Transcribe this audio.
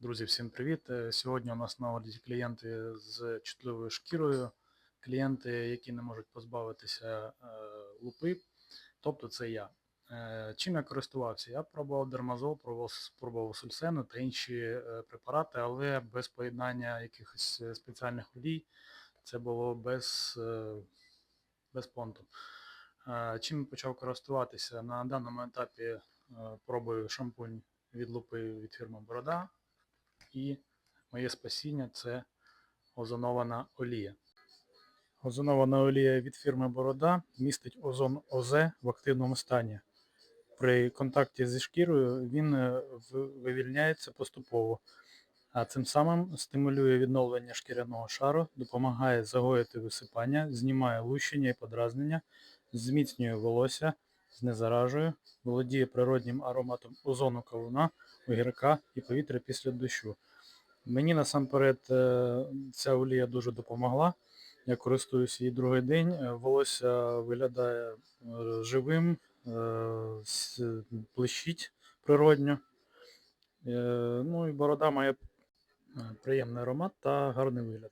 Друзі, всім привіт! Е, Сьогодні у нас на огляді клієнти з чутливою шкірою, клієнти, які не можуть позбавитися е, лупи, тобто це я. Е, Чим я користувався? Я пробував дермазол, пробував, сульсену та інші препарати, але без поєднання якихось спеціальних олій. Це було без, без понту. Чим я почав користуватися? На даному етапі пробую шампунь від лупи від фірми Борода. І моє спасіння це озонована олія. Озонована олія від фірми Борода містить озон ОЗ в активному стані. При контакті зі шкірою він е, вивільняється поступово, а цим самим стимулює відновлення шкіряного шару, допомагає загоїти висипання, знімає лущення і подразнення, зміцнює волосся, знезаражує, володіє природнім ароматом озону кавуна, огірка і повітря після дощу. Мені насамперед е, ця олія дуже допомогла. Я користуюся її другий день. Е, Волосся виглядає е, живим, блищить природньо. Ну і борода має приємний аромат та гарний вигляд.